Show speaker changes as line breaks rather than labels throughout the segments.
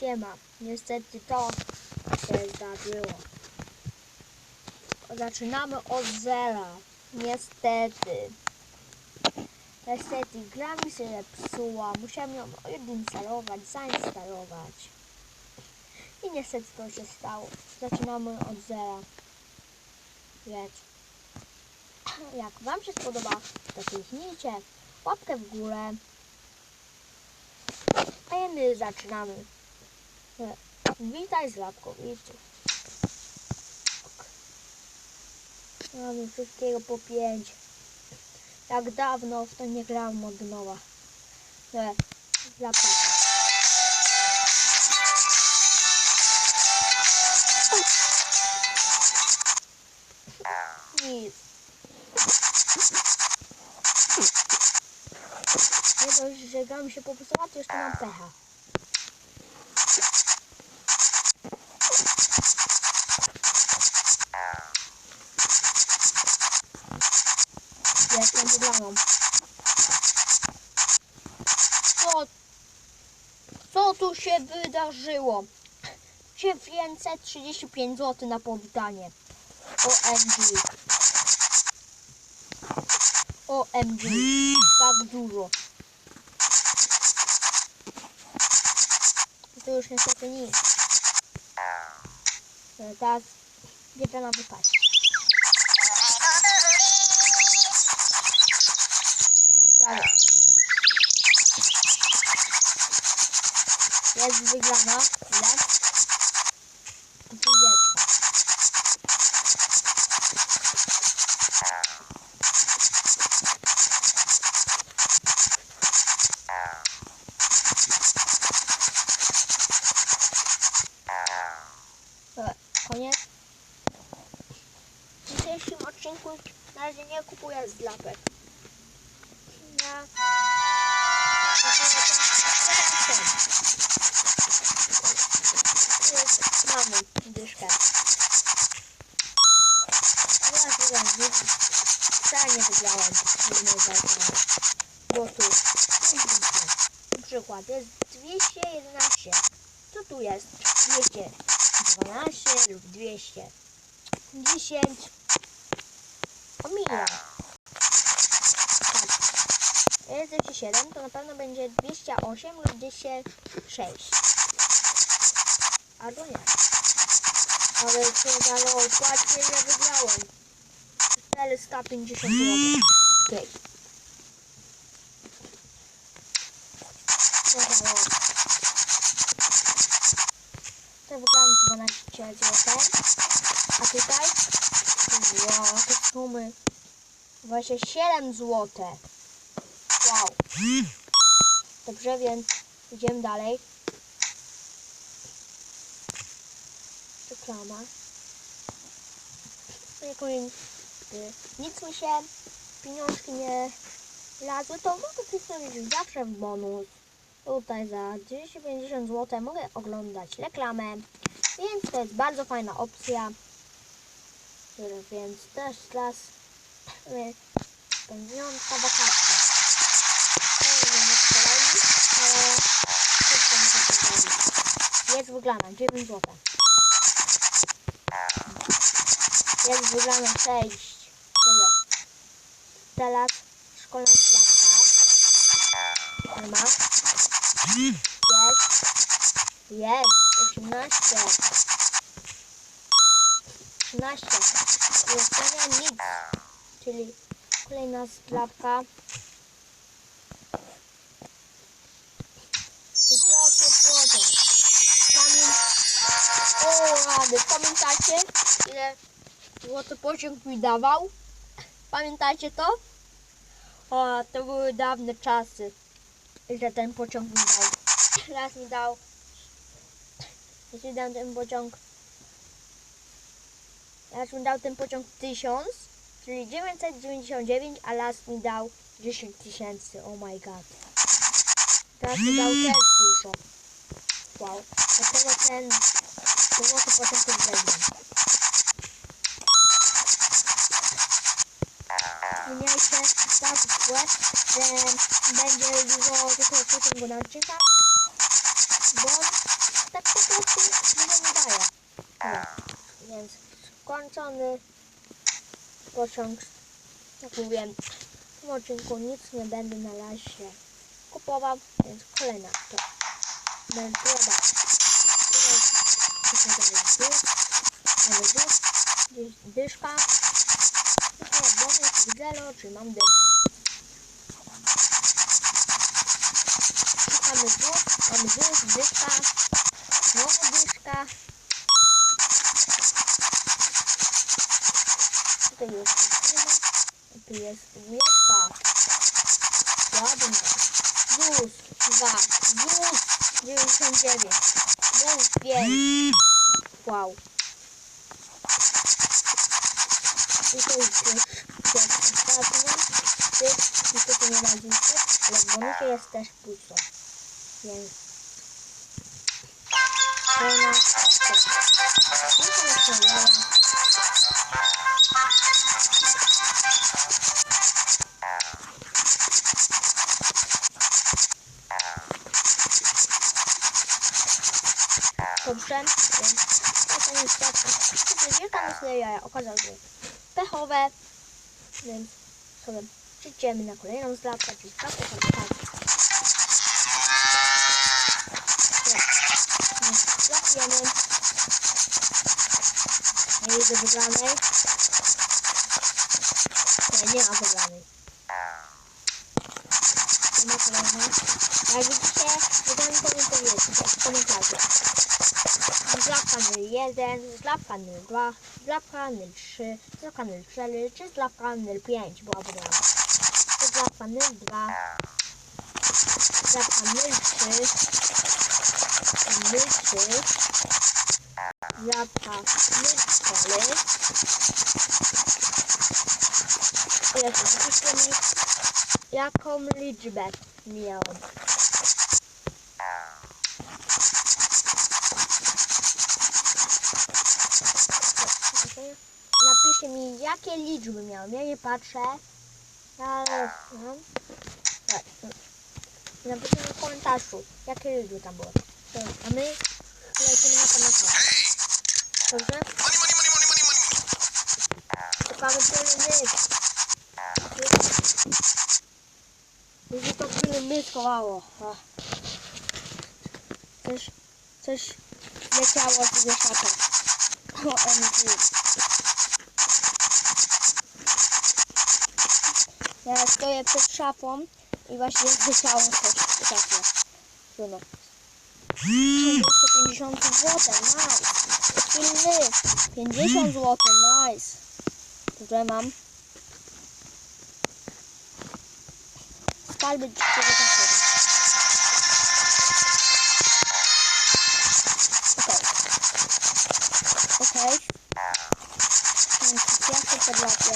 siema. Niestety to się zdarzyło. Zaczynamy od zera. Niestety. Niestety, gra mi się zepsuła. Musiałem ją odinstalować, zainstalować. I niestety to się stało. Zaczynamy od zera. Więc jak Wam się spodoba, to kliknijcie łapkę w górę. A my zaczynamy. Witaj z Lapkowiczów. Mamy wszystkiego po pięć. Jak dawno w to nie grałem nowa. Nie, zapraszam. Nic. Nie dość, że gra mi się popsuła, to jeszcze mam pecha. Jestem wygraną. Co? Co tu się wydarzyło? 935 zł na powitanie. OMG. OMG. Tak dużo. To już niestety nic. E, Teraz bierze na wypaść. Jest wygrana. Ile? Dobra, koniec. W dzisiejszym odcinku na razie nie kupuję z lapek. Ja wygram, wcale nie wygrałem jednej walki. Bo tu, na przykład jest 211. Co tu jest? 212 lub 200. 10. Omija. Tak. Jest 207, to na pewno będzie 208 lub 206. Albo nie. Ale co za lol, patrzcie ile wygrałem. 450 zł. Okej. To wygrałem 12 zł. A tutaj? Wow, te sumy. 27 zł. Wow. Dobrze, więc idziemy dalej. Reklama. No kolejny. y, Nic mi się pieniążki nie lazły, to mogę przedstawić zawsze w bonus. Tutaj za 250 zł mogę oglądać reklamę, więc to jest bardzo fajna opcja. Więc też teraz y, spędząca wakacje. Jest wygrana 9 zł. Jest wygrana 6. Teraz szkolna klapka. Nie ma. Jest. Jest. 18. 13. Zostania nic. Czyli kolejna rady. Pamiętacie, ile złoty pociąg mi dawał? Pamiętacie to? O, to były dawne czasy, że ten pociąg mi dał. Raz mi dał, mi dał ten pociąg, raz mi dał ten pociąg 1000, czyli 999, a raz mi dał 10 tysięcy, oh my god. Teraz mi dał też dużo. Wow, dlatego ten złoty pociąg jest weźmie. Zmieniajcie tak w ogóle, że będzie dużo tylko pociągu na odcinkach, bo tak po prostu dużo nie daje. Więc skończony pociąg. Jak mówiłem, w tym odcinku nic nie będę na razie kupował, więc kolejna to będę próbował. Dół, gdzieś dyszka. Czy mam dychę. Szukamy dół, mamy dół, dyszka, znowu dyszka. Tutaj jest firma, tu jest mieszka. Ładnie. ZUS 2, ZUS 99, ZUS 5. Wow. Tutaj jest. Ty niestety nie radzicie, ale w bonusie jest też pusto. Więc... Kolejna. Muszę na Dobrze, więc to niestety. Tutaj wielka myślę jaja okazało się pechowe, więc sobie przyjdziemy na kolejną zlapkę, czyli zlapkę tak. Złapiemy. Nie widzę wygranej. Nie, nie ma wygranej. Ma kolejnej. Jak widzicie, nie powiedzcie w komentarzu. Zlapany 1, zlapany 2, zlapany 3, zlapany 4 czy zlapany 5 była wygrana. Zlapany 2, zlapany 3, zlapany 3, zlapany 4. Jezu, napiszcie mi jaką liczbę miałem. Napiszcie mi, jakie liczby miałem. Ja nie patrzę. Ale... no. Tak. Napiszcie mi w komentarzu, jakie liczby tam. Dobra, A my lecimy na komentarz. Dobrze?
Money, money, money,
A. Coś, coś leciało z wieszaka. OMG. Ja stoję przed szafą i właśnie leciało coś takie. Trudno. 250 zł, nice. Pilny. 50 zł, nice. Tutaj mam. Skalby 97. Okej. Okej. Więc pierwsze podlacie.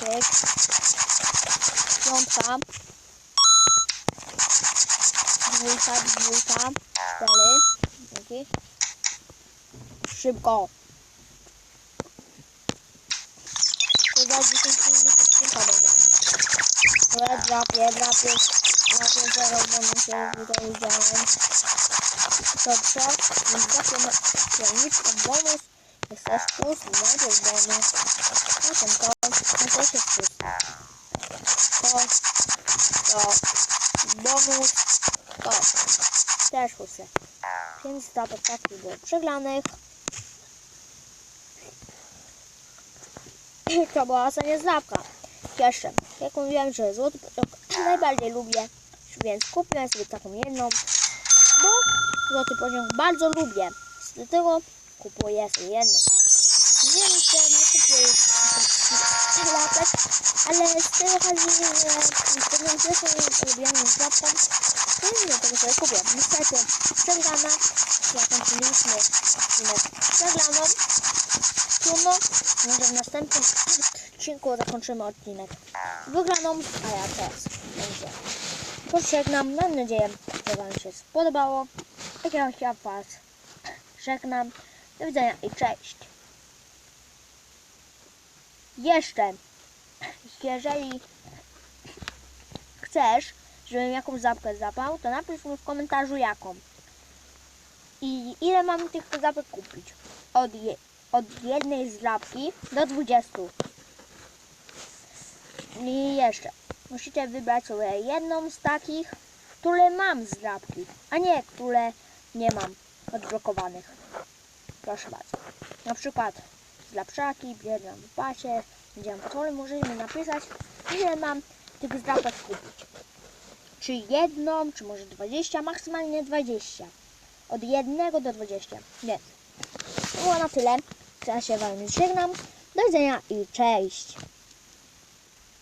Pyk. Piątka. Dwójka, dwójka. Cztery. Dzięki. Szybko. Za 10 minut odcinka będzie. Dobra, drapię, drapię. Drapię zero, bo mi się tutaj udziałem. Dobrze, więc drapię na ścielniczkę bonus. Jest też plus, najpierw bonus. Potem to, no też jest plus. To, to, bonus, to. Też plusy. Pięć stopek takich było przegranych. To była ostatnia zlapka. Jeszcze, jak mówiłem, że złoty pociąg najbardziej lubię, więc kupiłem sobie taką jedną, bo złoty pociąg bardzo lubię. Dlatego kupuję sobie jedną. Wiem, że nie kupię już zlapek, ale z tej okazji, że to jest pierwszą ulubioną zlapką, to nie wiem, tego sobie kupię. Niestety, przegrana, zakończyliśmy odcinek przegraną. Trudno, może w następnym odcinku zakończymy odcinek wygraną, a ja teraz będzie. Pożegnam, mam nadzieję, że Wam się spodobało. Jak ja się Was żegnam. Do widzenia i cześć. Jeszcze, jeżeli chcesz, żebym jakąś zapkę zapał, to napisz mi w komentarzu jaką. I ile mam tych zdrapek kupić? Od, je, od jednej zdrapki do 20. I jeszcze, musicie wybrać sobie jedną z takich, które mam zdrapki, a nie które nie mam odblokowanych. Proszę bardzo. Na przykład zdrapczaki, biedna w pasie, będziemy potwory, możemy napisać, ile mam tych zdrapek kupić. Czy jedną, czy może 20, maksymalnie 20. Od 1 do 20. Więc to było na tyle. Ja się Wam żegnam. Do widzenia i cześć.